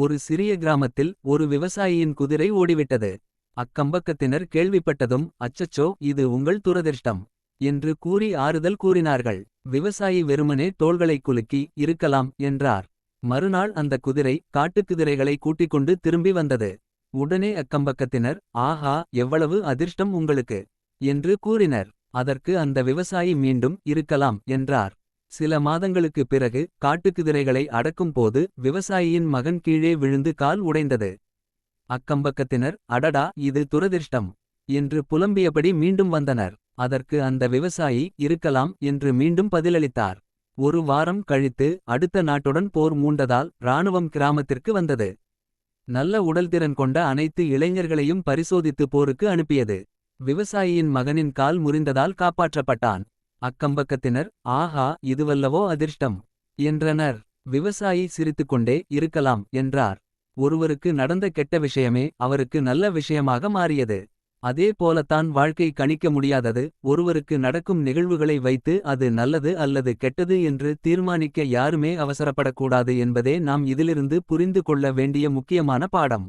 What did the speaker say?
ஒரு சிறிய கிராமத்தில் ஒரு விவசாயியின் குதிரை ஓடிவிட்டது. அக்கம்பக்கத்தினர் கேள்விப்பட்டதும் அச்சச்சோ இது உங்கள் துரதிர்ஷ்டம் என்று கூறி ஆறுதல் கூறினார்கள். விவசாயி வெறுமனே தோள்களைக் குலுக்கி இருக்கலாம் என்றார். மறுநாள் அந்த குதிரை காட்டுக்குதிரைகளை கூட்டிக் கொண்டு திரும்பி வந்தது. உடனே அக்கம்பக்கத்தினர் ஆஹா எவ்வளவு அதிர்ஷ்டம் உங்களுக்கு என்று கூறினர். அதற்கு அந்த விவசாயி மீண்டும் இருக்கலாம் என்றார். சில மாதங்களுக்குப் பிறகு காட்டுக்குதிரைகளை அடக்கும் போது விவசாயியின் மகன் கீழே விழுந்து கால் உடைந்தது. அக்கம்பக்கத்தினர் அடடா இது துரதிர்ஷ்டம் என்று புலம்பியபடி மீண்டும் வந்தனர். அதற்கு அந்த விவசாயி இருக்கலாம் என்று மீண்டும் பதிலளித்தார். ஒரு வாரம் கழித்து அடுத்த நாட்டுடன் போர் மூண்டதால் இராணுவம் கிராமத்திற்கு வந்தது. நல்ல உடல்திறன் கொண்ட அனைத்து இளைஞர்களையும் பரிசோதித்து போருக்கு அனுப்பியது. விவசாயியின் மகனின் கால் முறிந்ததால் காப்பாற்றப்பட்டான். அக்கம்பக்கத்தினர் ஆஹா இதுவல்லவோ அதிர்ஷ்டம்! என்றனர். விவசாயி சிரித்துக்கொண்டே இருக்கலாம் என்றார். ஒருவருக்கு நடந்த கெட்ட விஷயமே அவருக்கு நல்ல விஷயமாக மாறியது. அதே போலத்தான் வாழ்க்கை கணிக்க முடியாதது ஒருவருக்கு நடக்கும் நிகழ்வுகளை வைத்து அது நல்லது அல்லது கெட்டது என்று தீர்மானிக்க யாருமே அவசரப்படக்கூடாது என்பதே நாம் இதிலிருந்து புரிந்து கொள்ள வேண்டிய முக்கியமான பாடம்.